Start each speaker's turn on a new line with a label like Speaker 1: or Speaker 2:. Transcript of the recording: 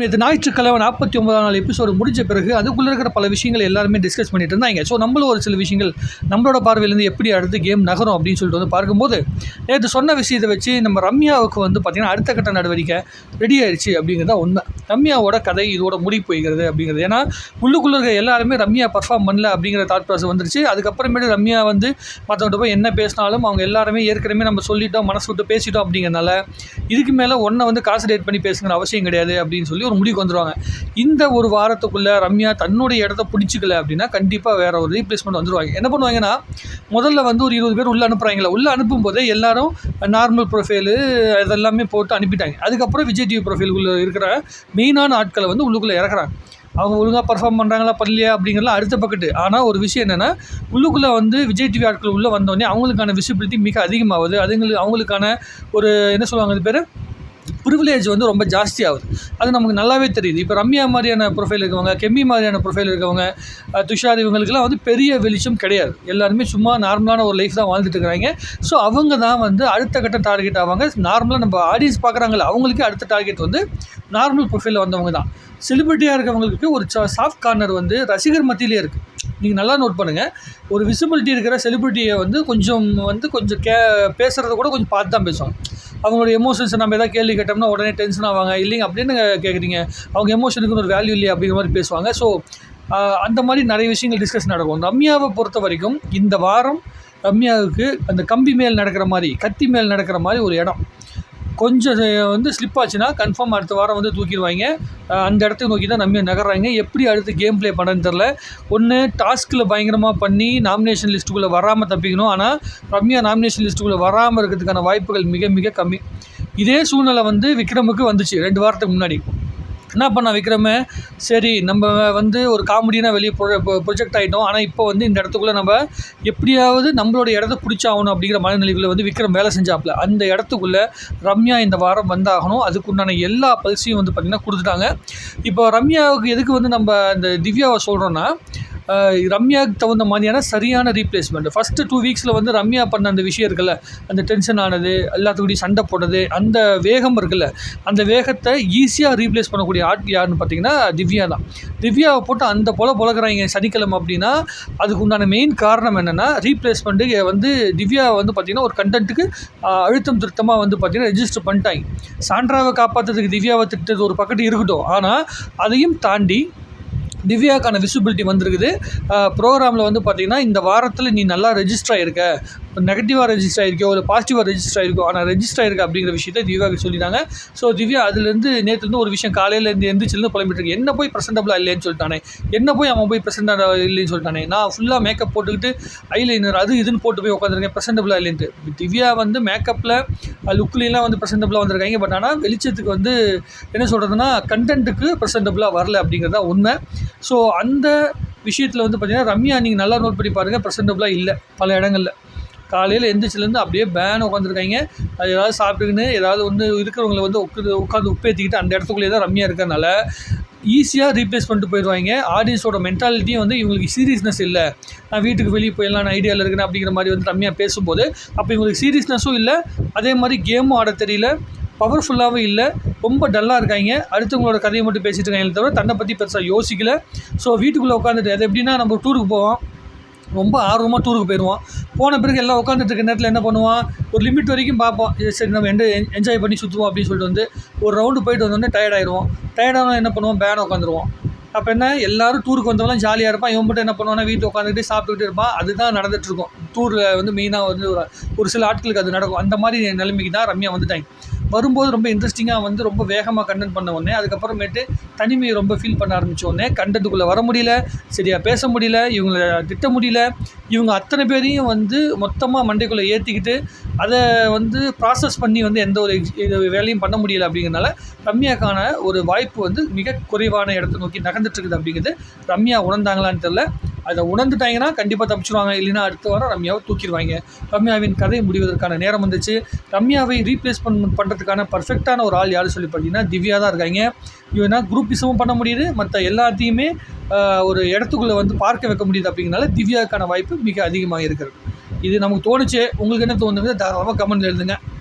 Speaker 1: நேற்று ஞாயிற்றுக்கிழமை நாற்பத்தி ஒன்பதாம் நாள் எபிசோடு முடிஞ்ச பிறகு அதுக்குள்ளே இருக்கிற பல விஷயங்கள் எல்லாருமே டிஸ்கஸ் பண்ணிட்டு இருந்தாங்க. ஸோ நம்மளும் ஒரு சில விஷயங்கள் நம்மளோட பார்வையிலேருந்து எப்படி அடுத்து கேம் நகரும் அப்படின்னு சொல்லிட்டு வந்து பார்க்கும்போது நேற்று சொன்ன விஷயத்தை வச்சு நம்ம ரம்யாவுக்கு வந்து பார்த்திங்கன்னா அடுத்த கட்ட நடவடிக்கை ரெடி ஆயிடுச்சு அப்படிங்கிறதா உண்மை. ரம்யாவோட கதை இதோட முடி போய்கிறது அப்படிங்கிறது. ஏன்னா உள்ளுக்குள்ளே இருக்க எல்லாருமே ரம்யா பர்ஃபார்ம் பண்ணல அப்படிங்கிற தாட் ப்ராசஸ் வந்துருச்சு. அதுக்கப்புறமேட்டு ரம்யா வந்து மற்றவங்க போய் என்ன பேசினாலும் அவங்க எல்லாருமே ஏற்கனவே நம்ம சொல்லிட்டோம் மனசு விட்டு பேசிட்டோம் அப்படிங்கிறனால இதுக்கு மேலே ஒன்றை வந்து கான்சன்ட்ரேட் பண்ணி பேசுங்கிற அவசியம் கிடையாது அப்படின்னு சொல்லி ஒரு முடிவுக்கு வந்துடுவாங்க இந்த ஒரு வாரத்துக்குள்ளே ரம்யா தன்னுடைய இடத்த பிடிச்சிக்கல அப்படின்னா கண்டிப்பாக வேற ஒரு ரீப்ளேஸ்மெண்ட் வந்துடுவாங்க என்ன பண்ணுவாங்கன்னா முதல்ல வந்து ஒரு இருபது பேர் உள்ளே அனுப்புகிறாங்களா உள்ளே அனுப்பும் போதே எல்லாரும் நார்மல் ப்ரொஃபைலு இதெல்லாமே போட்டு அனுப்பிட்டாங்க. அதுக்கப்புறம் விஜய் டிவி ப்ரொஃபைலுக்குள்ளே இருக்கிற மெயினான ஆட்களை வந்து உள்ளுக்குள்ளே இறக்குறாங்க. அவங்க ஒழுங்காக பர்ஃபார்ம் பண்ணுறாங்களா பண்ணலையா அப்படிங்கிறலாம் அடுத்த பக்கத்து. ஆனால் ஒரு விஷயம் என்னென்னா உள்ளுக்குள்ளே வந்து விஜய் டிவி ஆட்கள் உள்ளே வந்தோடனே அவங்களுக்கான விசிபிலிட்டி மிக அதிகமாகுது. அதுங்களுக்கு அவங்களுக்கான ஒரு என்ன சொல்லுவாங்க அது பேர்? ப்ரிவிலேஜ் வந்து ரொம்ப ஜாஸ்தி ஆகுது. அது நமக்கு நல்லாவே தெரியுது. இப்போ ரம்யா மாதிரியான ப்ரொஃபைல் இருக்கவங்க கெம்மி மாதிரியான ப்ரொஃபைல் இருக்கவங்க துஷார் இவங்களுக்குலாம் வந்து பெரிய வெளிச்சம் கிடையாது. எல்லாருமே சும்மா நார்மலான ஒரு லைஃப் தான் வாழ்ந்துட்டு இருக்கிறாங்க. ஸோ அவங்க தான் வந்து அடுத்த கட்ட டார்கெட் ஆவாங்க. நார்மலாக நம்ம ஆடியன்ஸ் பார்க்குறாங்களே அவங்களுக்கு அடுத்த டார்கெட் வந்து நார்மல் ப்ரொஃபைலில் வந்தவங்க தான். செலிபிரிட்டியாக இருக்கவங்களுக்கு ஒரு சாஃப்ட் கார்னர் வந்து ரசிகர் மத்தியிலே இருக்குது நீங்கள் நல்லா நோட் பண்ணுங்கள் ஒரு விசிபிலிட்டி இருக்கிற செலிபிரிட்டியை வந்து கொஞ்சம் வந்து கொஞ்சம் கே பேசுகிறத கூட கொஞ்சம் பார்த்து தான் பேசுவாங்க. அவங்களோட எமோஷன்ஸை நம்ம எதாவது கேள்வி கேட்டோம்னா உடனே டென்ஷன் ஆவாங்க. இல்லைங்க அப்படின்னு கேட்குறீங்க அவங்க எமோஷனுக்கு ஒரு வேல்யூ இல்லையா அப்படிங்கிற மாதிரி பேசுவாங்க. ஸோ அந்த மாதிரி நிறைய விஷயங்கள் டிஸ்கஸ் நடக்கும். ரம்யாவை பொறுத்த வரைக்கும் இந்த வாரம் ரம்யாவுக்கு அந்த கம்பி மேல் நடக்கிற மாதிரி கத்தி மேல் நடக்கிற மாதிரி ஒரு இடம். கொஞ்சம் வந்து ஸ்லிப் ஆச்சுன்னா கன்ஃபார்ம் அடுத்த வாரம் வந்து தூக்கிடுவாங்க. அந்த இடத்துக்கு நோக்கி தான் நம்ம நகர்றாங்க. எப்படி அடுத்து கேம் ப்ளே பண்ணுறதுன்னு தெரில ஒன்று டாஸ்கில் பயங்கரமாக பண்ணி நாமினேஷன் லிஸ்ட்டுக்குள்ளே வராமல் தப்பிக்கணும். ஆனால் ரம்யா நாமினேஷன் லிஸ்ட்டுக்குள்ளே வராமல் இருக்கிறதுக்கான வாய்ப்புகள் மிக மிக கம்மி. இதே சூழ்நிலை வந்து விக்ரமுக்கு வந்துச்சு. ரெண்டு வாரத்துக்கு முன்னாடி. என்ன பண்ண விக்ரம? சரி நம்ம வந்து ஒரு காமெடினா வெளியே ப்ரொஜெக்ட் ஆகிட்டோம் ஆனால் இப்போ வந்து இந்த இடத்துக்குள்ளே நம்ம எப்படியாவது நம்மளோட இடத்த பிடிச்சாகணும் அப்படிங்கிற மனநிலைக்குள்ளே வந்து விக்ரம் வேலை செஞ்சாப்புல. அந்த இடத்துக்குள்ளே ரம்யா இந்த வாரம் வந்தாகணும். அதுக்குண்டான எல்லா பல்ஸையும் வந்து பார்த்திங்கன்னா கொடுத்துட்டாங்க. இப்போ ரம்யாவுக்கு எதுக்கு வந்து நம்ம இந்த திவ்யாவை சொல்கிறோன்னா ரம்யாவுக்கு தகுந்த மாதிரியான சரியான ரீப்ளேஸ்மெண்ட் ஃபஸ்ட்டு டூ வீக்ஸில் வந்து ரம்யா பண்ண அந்த விஷயம் இருக்குல்ல அந்த டென்ஷன் ஆனது எல்லாத்துக்கூடயும் சண்டை போடுறது அந்த வேகம் இருக்குல்ல அந்த வேகத்தை ஈஸியாக ரீப்ளேஸ் பண்ணக்கூடிய ஆட்கள் யாருன்னு பார்த்தீங்கன்னா திவ்யா தான். திவ்யாவை போட்டு அந்த போல பொழக்கிறாங்க சனிக்கிழமை அப்படின்னா அதுக்கு உண்டான மெயின் காரணம் என்னென்னா ரீப்ளேஸ்மெண்ட்டு வந்து திவ்யா வந்து பார்த்திங்கன்னா ஒரு கண்டென்ட்டுக்கு அழுத்தம் திருத்தமாக வந்து பார்த்திங்கன்னா ரெஜிஸ்டர் பண்ணிட்டாங்க. சாண்ட்ராவை காப்பாற்றுறதுக்கு திவ்யாவை திட்டது ஒரு பக்கத்து இருக்கட்டும். ஆனால் அதையும் தாண்டி திவ்யாக்கான விசிபிலிட்டி வந்திருக்குது. ப்ரோக்ராமில் வந்து பார்த்திங்கன்னா இந்த வாரத்தில் நீ நல்லா ரெஜிஸ்டர் ஆகிருக்க இப்போ நெகட்டிவாக ரெஜிஸ்டர் ஆகிருக்கோ இல்லை பாசிட்டிவாக ரெஜிஸ்டர் ஆகிருக்கோ ஆனால் ரெஜிஸ்டர் ஆகிருக்கு அப்படிங்கிற விஷயத்தை திவ்யாவுக்கு சொல்லிட்டாங்க. ஸோ திவ்யா அதுலேருந்து நேற்றுலேருந்து ஒரு விஷயம் காலையிலேருந்து எந்திரிச்சிலேருந்து புலம்பிட்டுருக்கு என்ன போய் ப்ரெசென்டபுளாக இல்லைன்னு சொல்லிட்டானே. என்ன போய் அவன் போய் ப்ரெசென்டாக இல்லைன்னு சொல்லிட்டானே. நான் ஃபுல்லாக மேக்கப் போட்டுக்கிட்டு ஐலைனர் அது இதுன்னு போட்டு போய் உட்காந்துருக்கேன் ப்ரெசென்டபுளாக இல்லைன்ட்டு திவ்யா வந்து மேக்கப்பில் லுக்லாம் வந்து ப்ரெசென்டபுளாக வந்திருக்காங்க. பட் ஆனால் வெளிச்சத்துக்கு வந்து என்ன சொல்கிறதுனா கண்டென்ட்டுக்கு ப்ரெசென்டபுளாக வரல அப்படிங்கிறது தான் உண்மை. ஸோ அந்த விஷயத்தில் வந்து பார்த்திங்கன்னா ரம்யா நீங்கள் நல்லா நோட் பண்ணி பாருங்கள் ப்ரெசென்டபுளாக இல்லை. பல இடங்களில். காலையில் எந்திரிச்சிலேருந்து அப்படியே பேன் உட்காந்துருக்காங்க அது ஏதாவது சாப்பிட்டுக்கின்னு ஏதாவது வந்து இருக்கிறவங்கள வந்து உட்காந்து உட்காந்து உப்பேற்றிக்கிட்டு அந்த இடத்துக்குள்ளே தான் ரம்மியாக இருக்கிறனால ஈஸியாக ரீப்ளேஸ் பண்ணிட்டு போயிடுவாங்க. ஆடியன்ஸோட மென்டாலிட்டியும் வந்து இவங்களுக்கு சீரியஸ்னஸ் இல்லை. நான் வீட்டுக்கு வெளியே போயிடலாம் நான் ஐடியாவில் இருக்கிறேன் அப்படிங்கிற மாதிரி வந்து ரம்யா பேசும்போது அப்போ இவங்களுக்கு சீரியஸ்னஸும் இல்லை. அதே மாதிரி கேமும் ஆட தெரியல. பவர்ஃபுல்லாகவும் இல்லை. ரொம்ப டல்லாக இருக்காங்க. அடுத்தவங்களோட கதையை மட்டும் பேசிட்டு இருக்காங்க தவிர தன்னை பற்றி பெருசாக யோசிக்கல. ஸோ வீட்டுக்குள்ளே உட்காந்துட்டு அது எப்படின்னா நம்ம டூருக்கு போவோம். ரொம்ப ஆர்வமாக டூருக்கு போயிடுவான் போன பிறகு எல்லாம் உட்காந்துட்டு இருக்க நேரத்தில் என்ன பண்ணுவான்? ஒரு லிமிட் வரைக்கும் பார்ப்போம் இது சரி நம்ம எந்த என்ஜாய் பண்ணி சுற்றுவோம் அப்படின்னு சொல்லிட்டு வந்து ஒரு ரவுண்டு போயிட்டு வந்தோடனே டயர்டாயிடுவோம் டயர்டான என்ன பண்ணுவோம்? பேனை உட்காந்துருவோம் அப்போ என்ன? எல்லாரும் டூருக்கு வந்தவங்களாம் ஜாலியாக இருப்பான். இவன் மட்டும் என்ன பண்ணுவானா வீட்டில் உட்காந்துக்கிட்டு சாப்பிட்டுக்கிட்டு இருப்பான். அதுதான் நடந்துகிட்ருக்கும் டூரில் வந்து மெயினாக வந்து ஒரு ஒரு சில ஆட்களுக்கு அது நடக்கும். அந்த மாதிரி நிலைமைக்கு தான் ரம்யா வந்துட்டாங்க. வரும்போது ரொம்ப இன்ட்ரெஸ்டிங்காக வந்து ரொம்ப வேகமாக கண்டென்ட் பண்ண உடனே அதுக்கப்புறமேட்டு தனிமையை ரொம்ப ஃபீல் பண்ண ஆரம்பித்த உடனே கண்டென்ட்டுக்குள்ளே வர முடியல சரியாக பேச முடியல இவங்களை திட்ட முடியல இவங்க அத்தனை பேரையும் வந்து மொத்தமாக மண்டைக்குள்ளே ஏற்றிக்கிட்டு அதை வந்து ப்ராசஸ் பண்ணி வந்து எந்த ஒரு வேலையும் பண்ண முடியல அப்படிங்கிறனால ரம்யாக்கான ஒரு வாய்ப்பு வந்து மிக குறைவான இடத்தை நோக்கி நகர்ந்துட்டு இருக்குது அப்படிங்கிறது ரம்யா உணர்ந்தாங்களான்னு தெரில அதை உணர்ந்துட்டாங்கன்னா கண்டிப்பாக தப்பிச்சிருவாங்க. இல்லைன்னா அடுத்த வாரம் ரம்யாவை தூக்கிடுவாங்க. ரம்யாவின் கதை முடிவதற்கான நேரம் வந்துச்சு. ரம்யாவை ரீப்ளேஸ் பண் பண்ணுறதுக்கான பர்ஃபெக்டான ஒரு ஆள் யார் சொல்லி பார்த்தீங்கன்னா திவ்யா தான் இருக்காங்க. இவனா குரூப்பிசமும் பண்ண முடியுது. மற்ற எல்லாத்தையுமே ஒரு இடத்துக்குள்ளே வந்து பார்க்க வைக்க முடியுது அப்படிங்கிறனால திவ்யாவுக்கான வாய்ப்பு மிக அதிகமாக இருக்கிறது. இது நமக்கு தோணுச்சு. உங்களுக்கு என்ன தோணுது தாராளமாக கமெண்ட் எழுதுங்க.